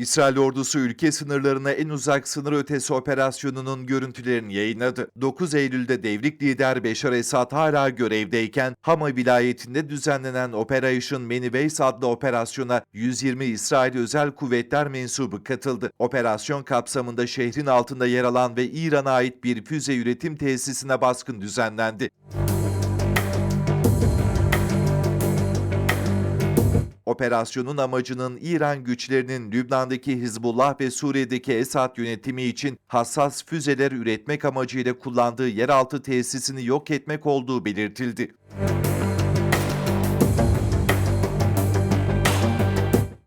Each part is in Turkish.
İsrail ordusu ülke sınırlarına en uzak sınır ötesi operasyonunun görüntülerini yayınladı. 9 Eylül'de devrik lider Beşar Esad hala görevdeyken Hama vilayetinde düzenlenen Operation Many adlı operasyona 120 İsrail Özel Kuvvetler mensubu katıldı. Operasyon kapsamında şehrin altında yer alan ve İran'a ait bir füze üretim tesisine baskın düzenlendi. Operasyonun amacının İran güçlerinin Lübnan'daki Hizbullah ve Suriye'deki Esad yönetimi için hassas füzeler üretmek amacıyla kullandığı yeraltı tesisini yok etmek olduğu belirtildi.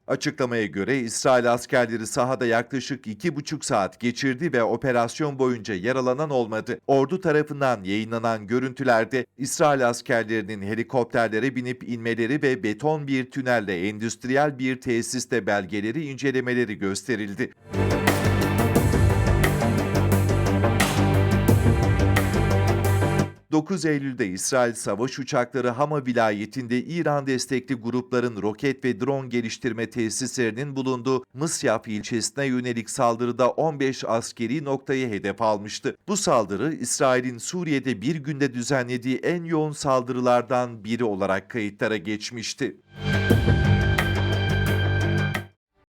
Açıklamaya göre İsrail askerleri sahada yaklaşık iki buçuk saat geçirdi ve operasyon boyunca yaralanan olmadı. Ordu tarafından yayınlanan görüntülerde İsrail askerlerinin helikopterlere binip inmeleri ve beton bir tünelle endüstriyel bir tesiste belgeleri incelemeleri gösterildi. 9 Eylül'de İsrail savaş uçakları Hama vilayetinde İran destekli grupların roket ve drone geliştirme tesislerinin bulunduğu Mısyaf ilçesine yönelik saldırıda 15 askeri noktayı hedef almıştı. Bu saldırı İsrail'in Suriye'de bir günde düzenlediği en yoğun saldırılardan biri olarak kayıtlara geçmişti.